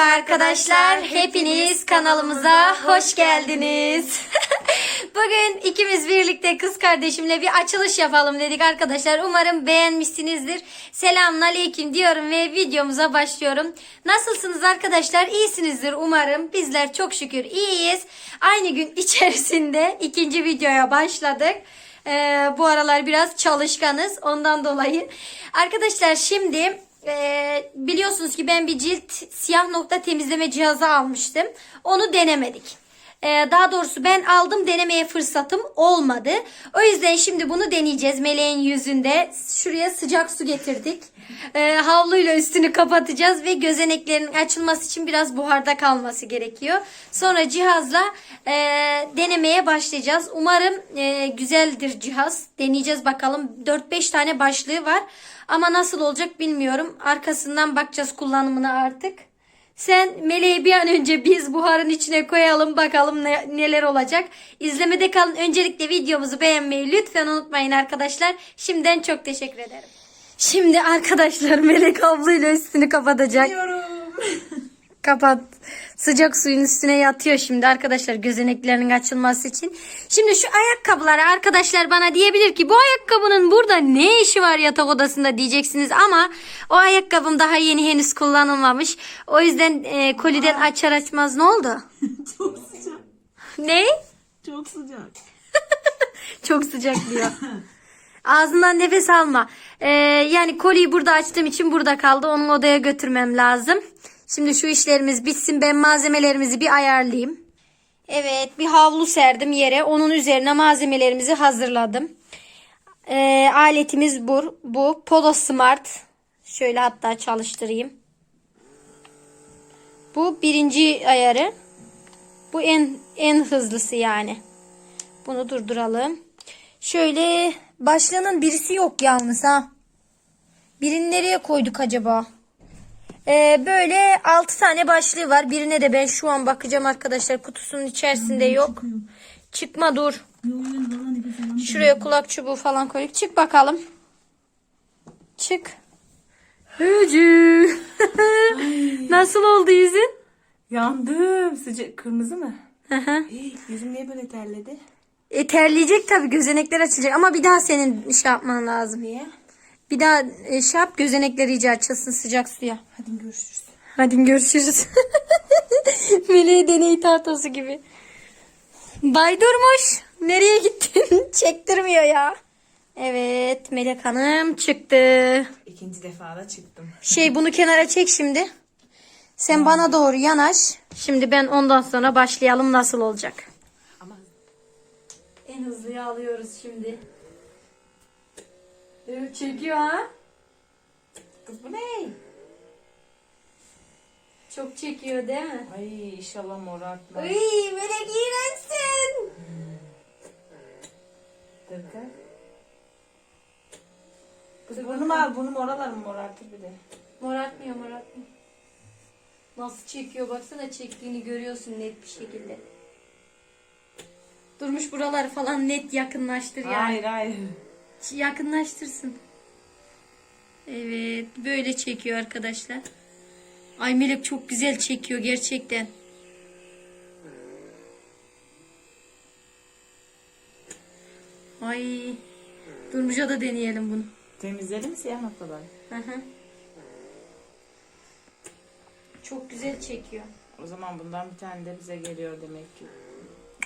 Merhaba arkadaşlar, hepiniz kanalımıza hoş geldiniz. Bugün ikimiz birlikte kız kardeşimle bir açılış yapalım dedik arkadaşlar. Umarım beğenmişsinizdir. Selamun aleyküm diyorum ve videomuza başlıyorum. Nasılsınız arkadaşlar? İyisinizdir umarım. Bizler çok şükür iyiyiz. Aynı gün içerisinde ikinci videoya başladık. Ee, bu aralar biraz çalışkanız ondan dolayı. Arkadaşlar şimdi ee, biliyorsunuz ki ben bir cilt siyah nokta temizleme cihazı almıştım. Onu denemedik. Ee, daha doğrusu ben aldım denemeye fırsatım olmadı. O yüzden şimdi bunu deneyeceğiz Meleğin yüzünde. Şuraya sıcak su getirdik. Ee, havluyla üstünü kapatacağız ve gözeneklerin açılması için biraz buharda kalması gerekiyor. Sonra cihazla e, denemeye başlayacağız. Umarım e, güzeldir cihaz. Deneyeceğiz bakalım. 4-5 tane başlığı var. Ama nasıl olacak bilmiyorum. Arkasından bakacağız kullanımına artık. Sen meleği bir an önce biz buharın içine koyalım bakalım ne- neler olacak. İzlemede kalın. Öncelikle videomuzu beğenmeyi lütfen unutmayın arkadaşlar. Şimdiden çok teşekkür ederim. Şimdi arkadaşlar Melek ablayla üstünü kapatacak. Kapat. Sıcak suyun üstüne yatıyor şimdi arkadaşlar gözeneklerinin açılması için. Şimdi şu ayakkabıları arkadaşlar bana diyebilir ki bu ayakkabının burada ne işi var yatak odasında diyeceksiniz ama o ayakkabım daha yeni henüz kullanılmamış. O yüzden e, koliden açar açmaz ne oldu? Çok sıcak. Ne? Çok sıcak. Çok sıcak diyor. Ağzından nefes alma. Ee, yani koliyi burada açtığım için burada kaldı. Onu odaya götürmem lazım. Şimdi şu işlerimiz bitsin. Ben malzemelerimizi bir ayarlayayım. Evet bir havlu serdim yere. Onun üzerine malzemelerimizi hazırladım. Ee, aletimiz bu. Bu Polo Smart. Şöyle hatta çalıştırayım. Bu birinci ayarı. Bu en en hızlısı yani. Bunu durduralım. Şöyle başlığının birisi yok yalnız ha. Birini nereye koyduk acaba? Ee, böyle 6 tane başlığı var. Birine de ben şu an bakacağım arkadaşlar. Kutusunun içerisinde yok. Çıkma dur. Şuraya kulak çubuğu falan koyduk. Çık bakalım. Çık. Hücü. Nasıl oldu yüzün? Yandım. Sıcak. Kırmızı mı? Hı hı. Hey, yüzüm niye böyle terledi? e, terleyecek tabii gözenekler açılacak ama bir daha senin şey yapman lazım. Niye? Bir daha e, şey yap gözenekler iyice açılsın sıcak suya. Hadi görüşürüz. Hadi görüşürüz. Meleğe deney tahtası gibi. Bay Durmuş. Nereye gittin? Çektirmiyor ya. Evet Melek Hanım çıktı. İkinci defa da çıktım. Şey bunu kenara çek şimdi. Sen bana doğru yanaş. Şimdi ben ondan sonra başlayalım nasıl olacak. Ama En hızlıyı alıyoruz şimdi. Evet çekiyor ha. kız bu ne? Çok çekiyor değil mi? Ay inşallah mor. Uy Melek iğrençsin. Dur kız. Kız burnumu al. Burnum oralar mı morartır bir de. Morartmıyor morartmıyor. Nasıl çekiyor baksana çektiğini görüyorsun net bir şekilde. Durmuş buraları falan net yakınlaştır yani. Hayır hayır. Yakınlaştırsın. Evet böyle çekiyor arkadaşlar. Ay Melek çok güzel çekiyor gerçekten. Ay Durmuş'a da deneyelim bunu. Temizledin mi siyah noktaları? Hı hı. Çok güzel çekiyor. O zaman bundan bir tane de bize geliyor demek ki.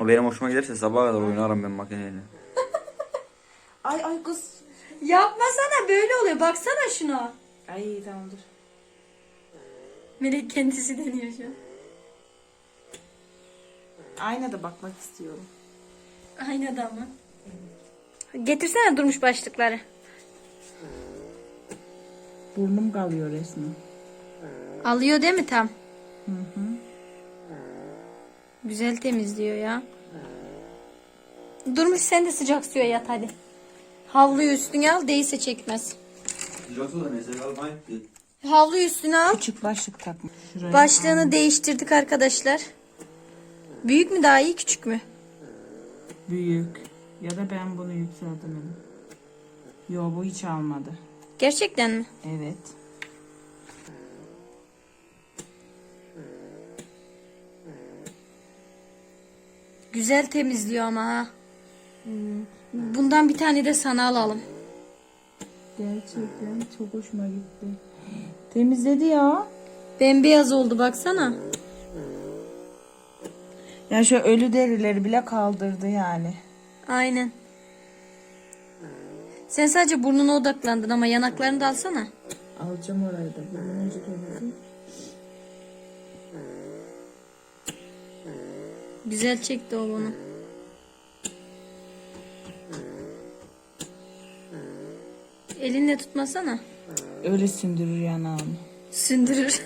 O benim hoşuma giderse sabaha kadar oynarım ben makineyle. Ay ay kız. Yapmasana böyle oluyor. Baksana şuna. Ay tamam dur. Melek kendisi deniyor şu an. Aynada bakmak istiyorum. Aynada mı? Getirsene durmuş başlıkları. Burnum kalıyor resmen. Alıyor değil mi tam? Güzel temizliyor ya. Durmuş sen de sıcak suya yat hadi. Havluyu üstüne al değilse çekmez. Josu da mesela. Havluyu üstüne al. Küçük başlık takma. Şuraya Başlığını değiştirdik arkadaşlar. Büyük mü daha iyi küçük mü? büyük. Ya da ben bunu yükseltemedim. Yo bu hiç almadı. Gerçekten mi? Evet. Güzel temizliyor ama ha. Hmm. Bundan bir tane de sana alalım. Gerçekten çok hoşuma gitti. Temizledi ya. Bembeyaz oldu baksana. Ya şu ölü derileri bile kaldırdı yani. Aynen. Sen sadece burnuna odaklandın ama yanaklarını da alsana. Alacağım orayı da. Önce temizleyeyim. Güzel çekti o bunu. Elinle tutmasana. Öyle sündürür yanağımı. Sündürür.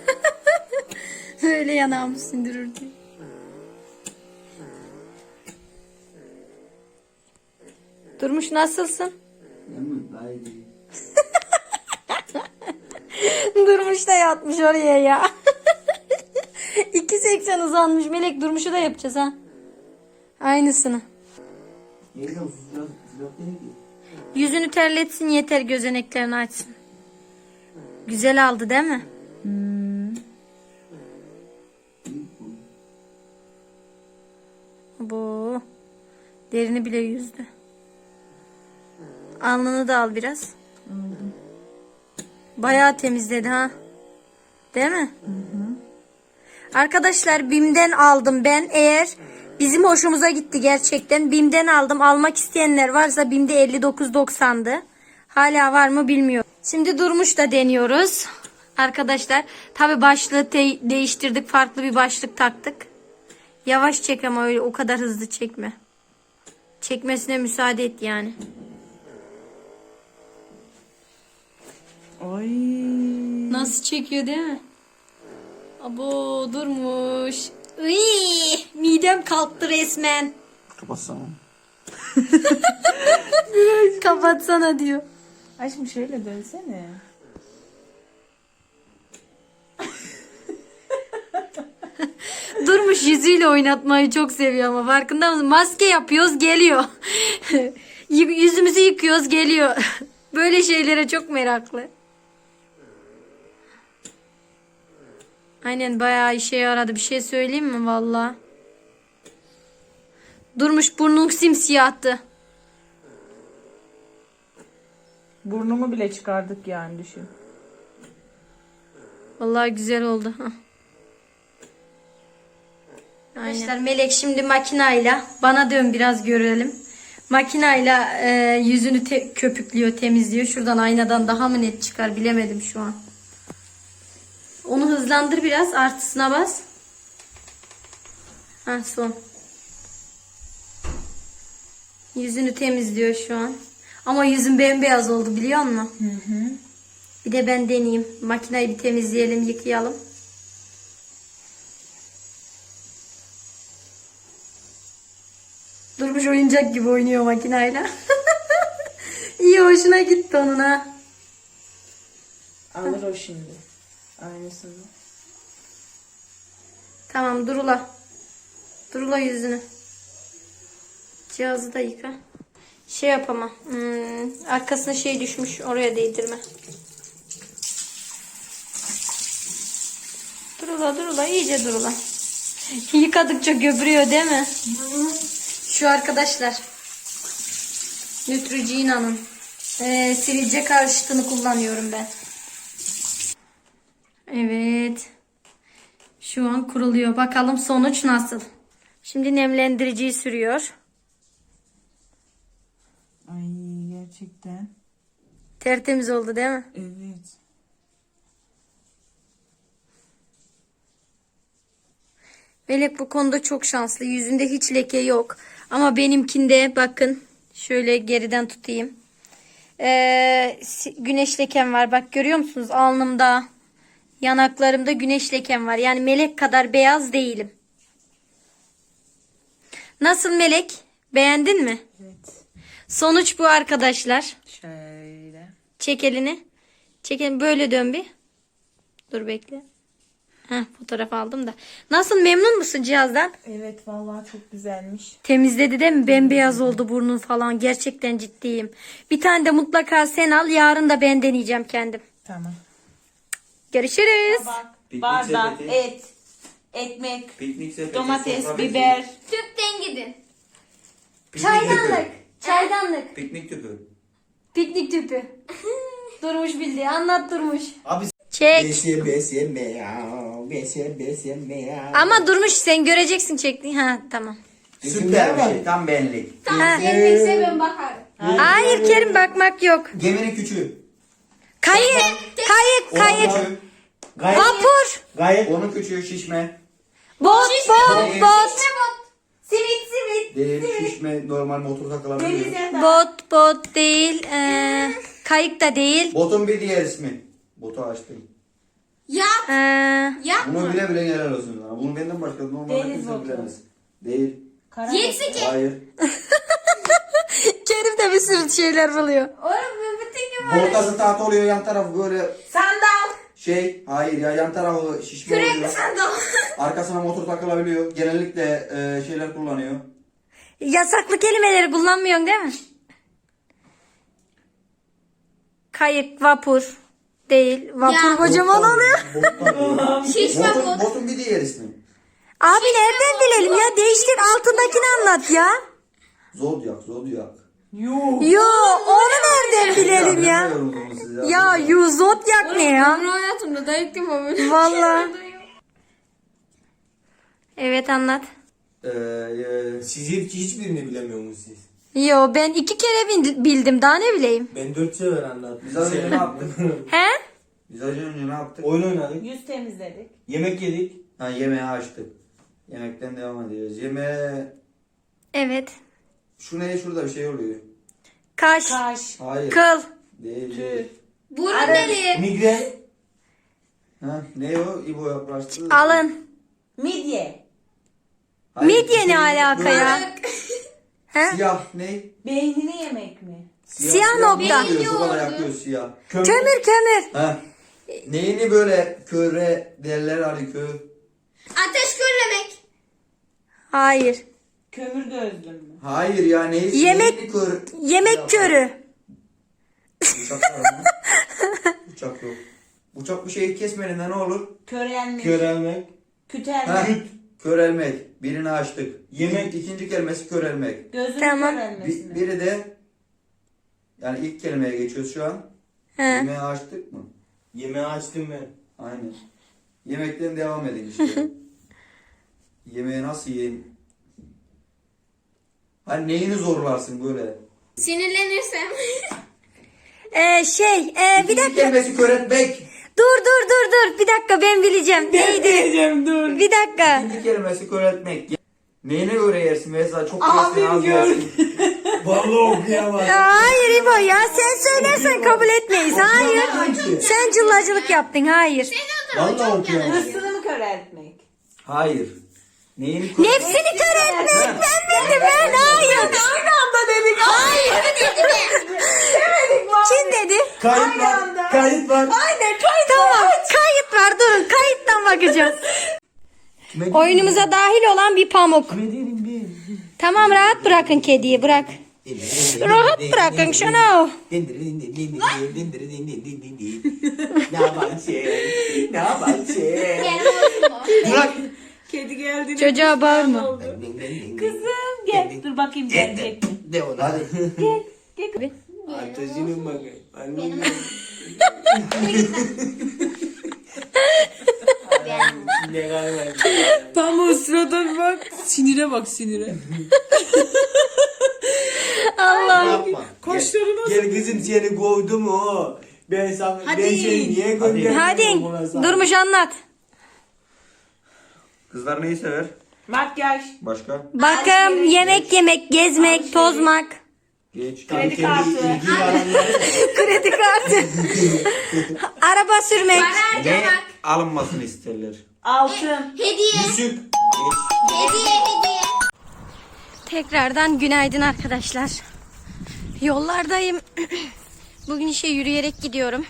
Öyle yanağımı sündürür diye. Durmuş nasılsın? Durmuş da yatmış oraya ya. 2.80 uzanmış. Melek durmuşu da yapacağız ha. Aynısını. Yeniden Yüzünü terletsin yeter gözeneklerini açsın. Güzel aldı değil mi? İyi bu. Derini bile yüzdü. Alnını da al biraz. Bayağı temizledi ha. Değil mi? Arkadaşlar BİM'den aldım ben. Eğer bizim hoşumuza gitti gerçekten. BİM'den aldım. Almak isteyenler varsa BİM'de 59.90'dı. Hala var mı bilmiyorum. Şimdi durmuş da deniyoruz. Arkadaşlar tabi başlığı değiştirdik. Farklı bir başlık taktık. Yavaş çek ama öyle o kadar hızlı çekme. Çekmesine müsaade et yani. Ay. Nasıl çekiyor değil mi? Abo durmuş. Iy, midem kalktı resmen. Kapatsana. Kapatsana diyor. Aşkım şöyle dönsene. Durmuş yüzüyle oynatmayı çok seviyor ama farkında mısın? Maske yapıyoruz geliyor. Yüzümüzü yıkıyoruz geliyor. Böyle şeylere çok meraklı. Aynen bayağı işe yaradı. Bir şey söyleyeyim mi valla? Durmuş burnun simsiyahtı. Burnumu bile çıkardık yani düşün. Vallahi güzel oldu. Hah. Arkadaşlar Melek şimdi makinayla bana dön biraz görelim. Makinayla e, yüzünü te- köpüklüyor, temizliyor. Şuradan aynadan daha mı net çıkar bilemedim şu an. Onu hızlandır biraz. Artısına bas. Ha son. Yüzünü temizliyor şu an. Ama yüzün bembeyaz oldu biliyor musun? Bir de ben deneyeyim. Makinayı bir temizleyelim, yıkayalım. Durmuş oyuncak gibi oynuyor makinayla. İyi hoşuna gitti onun ha. Alır o şimdi. Aynısını. Tamam durula. Durula yüzünü. Cihazı da yıka. Şey yapama. Hmm, arkasına şey düşmüş. Oraya değdirme. Durula durula. iyice durula. Yıkadıkça göbürüyor değil mi? Şu arkadaşlar. Neutrogena'nın ee, sivilce karşıtını kullanıyorum ben. Evet. Şu an kuruluyor. Bakalım sonuç nasıl? Şimdi nemlendiriciyi sürüyor. Ay gerçekten. Tertemiz oldu değil mi? Evet. Melek bu konuda çok şanslı. Yüzünde hiç leke yok. Ama benimkinde bakın şöyle geriden tutayım. Ee, güneş lekem var. Bak görüyor musunuz? Alnımda, yanaklarımda güneş lekem var. Yani melek kadar beyaz değilim. Nasıl melek? Beğendin mi? Evet. Sonuç bu arkadaşlar. Şöyle. Çek elini. Çek elini. Böyle dön bir. Dur bekle. Heh, fotoğraf aldım da. Nasıl memnun musun cihazdan? Evet vallahi çok güzelmiş. Temizledi değil mi? Bembeyaz oldu burnun falan. Gerçekten ciddiyim. Bir tane de mutlaka sen al. Yarın da ben deneyeceğim kendim. Tamam. Görüşürüz. Bak Piknik bardak, sepeti. et, ekmek, Piknik sepeti. domates, sofra bezi. biber. Tüp Hemen gidin. Piknik Çaydanlık. tüpü. Çaydanlık. Piknik tüpü. Piknik tüpü. Durmuş bildi. Anlat Durmuş. Abi Çek. Besi besi meow. Besi besi meow. Ama Durmuş sen göreceksin çektiğin. Ha tamam. Süper bir şey. Tam benlik. Ha. Sevmekse ben bakarım. Hayır Kerim bakmak yok. Geminin küçüğü. Kayık. Kayık. Kayık. Gayet, Vapur. gayet Onun küçüğü şişme. Bot. Bot. Değil. Bot. Simit simit. Değil şişme normal motor takılabiliyor. Bot. Bot değil. Ee, kayık da değil. Botun bir diğer ismi. Botu açtım. Yat. Ee, Yat Bunu mı? bile bile helal olsun sana. Bunu benden başka normalde Deniz kimse botu. bilemez. Değil. Yetsi ki. Hayır. Kerim de bir sürü şeyler buluyor. Oğlum bu bütün gün Ortası tahta oluyor yan tarafı böyle Sandal. Şey. Hayır ya yan tarafı şişme Kürekli oluyor. sandal. Arkasına motor takılabiliyor. Genellikle e, şeyler kullanıyor. Yasaklı kelimeleri kullanmıyorsun değil mi? Kayık, vapur değil. Vapur Ya. kocaman oluyor. Botun, Şişme botun, bot. botun bir diğer ismi. Abi nereden bilelim ya? Değiştir altındakini anlat ya. Zodyak, zodyak. Yuh. Yo onu nereden bilelim ya? Ya yuzot yak ne ya? Ömrü hayatımda da ilk defa böyle Valla. Evet anlat. Ee, e, siz hiç hiçbirini bilemiyor musunuz siz? Yo ben iki kere bildi- bildim daha ne bileyim. Ben dört sefer anlattım. Biz az önce ne yaptık? He? Biz az önce ne yaptık? Oyun oynadık. Yüz temizledik. Yemek yedik. Ha, yemeği açtık. Yemekten devam ediyoruz. Yemeğe... Evet. Şu ne? Şurada bir şey oluyor. Kaş, Kaş. Hayır. kıl, Değil. Tüy. değil. Burun deli. Migren. Ha, ne o? İbo yaklaştı. alın. Midye. Hayır, Midye ne şey- alaka ya? He? Siyah ne? Beynini yemek mi? Siyah nokta. Yakıyor, sobada yakıyor siyah. Kömür. Kömür kömür. Ha. Neyini böyle köre derler hani kö. Ateş körlemek. Hayır. Kömür gözlüm mü? Hayır ya neyi? Yemek- neyini kör. Yemek körü. Bıçak var mı? Bıçak yok. Bıçak bir şeyi kesmediğinde ne olur? Körelmek. Körelmek. Ha, Kütelmek. körelmek. Birini açtık. Yemek. İkinci kelimesi körelmek. Gözünün Tamam. körelmesi Bir, mi? biri de yani ilk kelimeye geçiyoruz şu an. He. Yemeği açtık mı? Yemeği açtım ben. Aynen. Yemekten devam edin işte. Yemeği nasıl yiyin? Hani neyini zorlarsın böyle? Sinirlenirsem. Ee, şey ee, bir dakika. kelimesi köretmek. Dur dur dur dur. Bir dakika ben bileceğim. Neydi? Diyeceğim dur. Bir dakika. İkinci kelimesi köretmek. Neyine göre yersin mesela çok Abim yersin az gör. yersin. Vallahi okuyamadım. Hayır İbo ya sen söylersen kabul etmeyiz. Hayır. Sen cıllacılık yaptın. Hayır. Vallahi okuyamadım. Hırsını mı köreltmek? Hayır. Nefsini kör etmek. Ben bildim ben. Hayır. Aynı anda dedik. Hayır. Demedik mi? Kim dedi? Kayıt Aynı var. anda. Kayıt var. Aynen kayıt Tamam. Kayıt var. Durun. Kayıttan bakacağız. Oyunumuza dahil olan bir pamuk. Dedim? Tamam rahat bırakın kediyi bırak. Rahat bırakın şunu. Ne yaparsın? Ne o. Bırak. Kedi geldi. Çocuğa bağırma. Kızım gel. Dur bakayım gelecek mi? De ona. Gel. Ateşinin bakın. Annem. Ne kadar Pamuğun sırada bak. Sinire bak sinire. Allah. Yapma. Kaşları nasıl? Gel kızım seni kovdum o. Ben sana ben seni niye gönderdim? Hadi durmuş anlat. Kızlar neyi sever? Makyaj. Başka? Bakım, yemek yemek, gezmek, tozmak, Geç. Kredi kartı. kredi kartı, araba sürmek. Para Ne harcamak. alınmasını isterler? Altın. Hediye. Yüzük. Geç. Hediye hediye. Tekrardan günaydın arkadaşlar. Yollardayım. Bugün işe yürüyerek gidiyorum.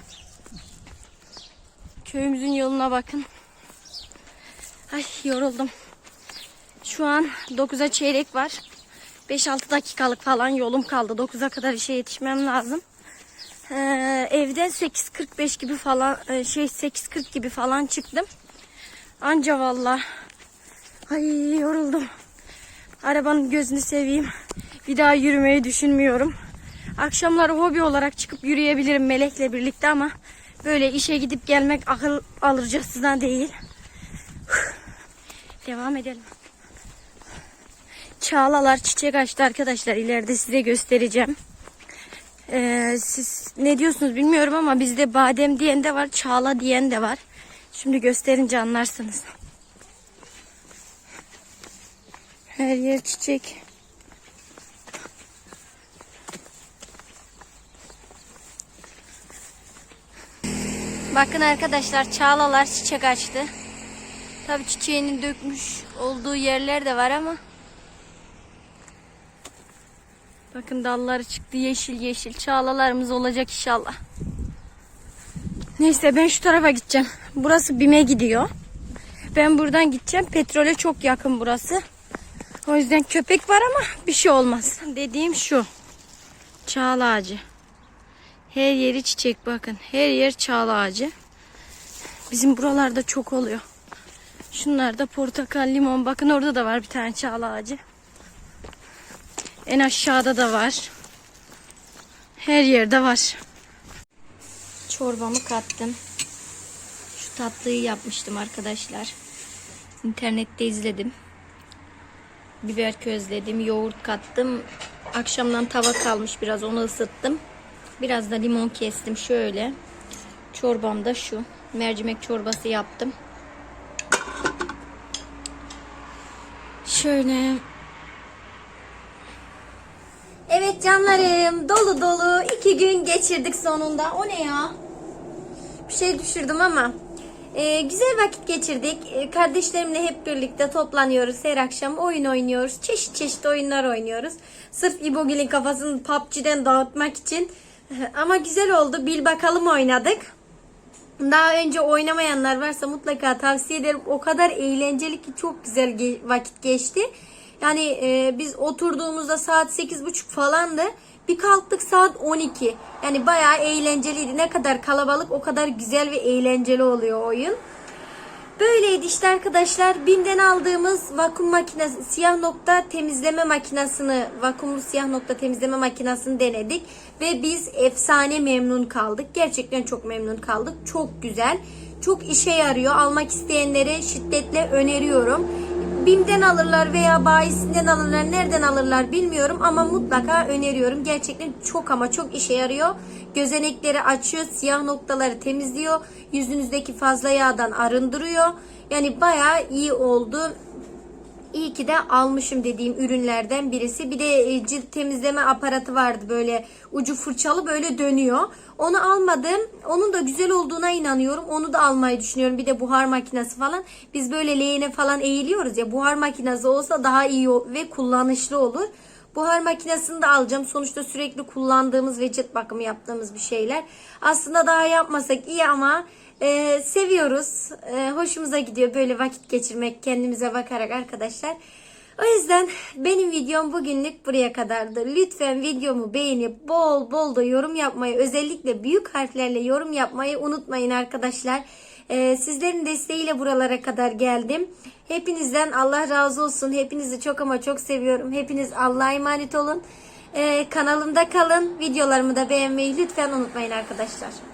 Köyümüzün yoluna bakın. Ay yoruldum. Şu an 9'a çeyrek var. 5-6 dakikalık falan yolum kaldı. 9'a kadar işe yetişmem lazım. Ee, evden 8.45 gibi falan e, şey 8.40 gibi falan çıktım. Anca valla. Ay yoruldum. Arabanın gözünü seveyim. Bir daha yürümeyi düşünmüyorum. Akşamları hobi olarak çıkıp yürüyebilirim Melek'le birlikte ama böyle işe gidip gelmek akıl alırcasına değil. Devam edelim. Çağlalar çiçek açtı arkadaşlar. İleride size göstereceğim. Ee, siz ne diyorsunuz bilmiyorum ama bizde badem diyen de var, çağla diyen de var. Şimdi gösterince anlarsınız. Her yer çiçek. Bakın arkadaşlar çağlalar çiçek açtı. Tabii çiçeğini dökmüş olduğu yerler de var ama. Bakın dalları çıktı yeşil yeşil. Çağlalarımız olacak inşallah. Neyse ben şu tarafa gideceğim. Burası BİM'e gidiyor. Ben buradan gideceğim. Petrole çok yakın burası. O yüzden köpek var ama bir şey olmaz. Dediğim şu. Çağla ağacı. Her yeri çiçek bakın. Her yer çağla ağacı. Bizim buralarda çok oluyor. Şunlar da portakal, limon. Bakın orada da var bir tane çağla ağacı. En aşağıda da var. Her yerde var. Çorbamı kattım. Şu tatlıyı yapmıştım arkadaşlar. İnternette izledim. Biber közledim, yoğurt kattım. Akşamdan tava kalmış biraz onu ısıttım. Biraz da limon kestim şöyle. Çorbam da şu. Mercimek çorbası yaptım. Şöyle Evet canlarım dolu dolu iki gün geçirdik sonunda. O ne ya? Bir şey düşürdüm ama. Ee, güzel vakit geçirdik. Ee, kardeşlerimle hep birlikte toplanıyoruz. Her akşam oyun oynuyoruz. Çeşit çeşit oyunlar oynuyoruz. Sırf İbogil'in kafasını PUBG'den dağıtmak için. Ama güzel oldu. Bil bakalım oynadık. Daha önce oynamayanlar varsa mutlaka tavsiye ederim. O kadar eğlenceli ki çok güzel ge- vakit geçti. Yani e, biz oturduğumuzda saat 8.30 falandı. Bir kalktık saat 12. Yani bayağı eğlenceliydi. Ne kadar kalabalık o kadar güzel ve eğlenceli oluyor oyun. Böyleydi işte arkadaşlar. Bim'den aldığımız vakum makinesi, siyah nokta temizleme makinesini, vakumlu siyah nokta temizleme makinesini denedik. Ve biz efsane memnun kaldık. Gerçekten çok memnun kaldık. Çok güzel. Çok işe yarıyor. Almak isteyenlere şiddetle öneriyorum. Bim'den alırlar veya bayisinden alırlar. Nereden alırlar bilmiyorum ama mutlaka öneriyorum. Gerçekten çok ama çok işe yarıyor. Gözenekleri açıyor, siyah noktaları temizliyor. Yüzünüzdeki fazla yağdan arındırıyor. Yani bayağı iyi oldu. İyi ki de almışım dediğim ürünlerden birisi. Bir de e, cilt temizleme aparatı vardı böyle ucu fırçalı böyle dönüyor. Onu almadım. Onun da güzel olduğuna inanıyorum. Onu da almayı düşünüyorum. Bir de buhar makinesi falan. Biz böyle leğene falan eğiliyoruz ya. Buhar makinesi olsa daha iyi ve kullanışlı olur. Buhar makinesini de alacağım. Sonuçta sürekli kullandığımız ve cilt bakımı yaptığımız bir şeyler. Aslında daha yapmasak iyi ama e, seviyoruz. E, hoşumuza gidiyor böyle vakit geçirmek kendimize bakarak arkadaşlar. O yüzden benim videom bugünlük buraya kadardı. Lütfen videomu beğenip bol bol da yorum yapmayı özellikle büyük harflerle yorum yapmayı unutmayın arkadaşlar. Ee, sizlerin desteğiyle buralara kadar geldim. Hepinizden Allah razı olsun. Hepinizi çok ama çok seviyorum. Hepiniz Allah'a emanet olun. Ee, kanalımda kalın. Videolarımı da beğenmeyi lütfen unutmayın arkadaşlar.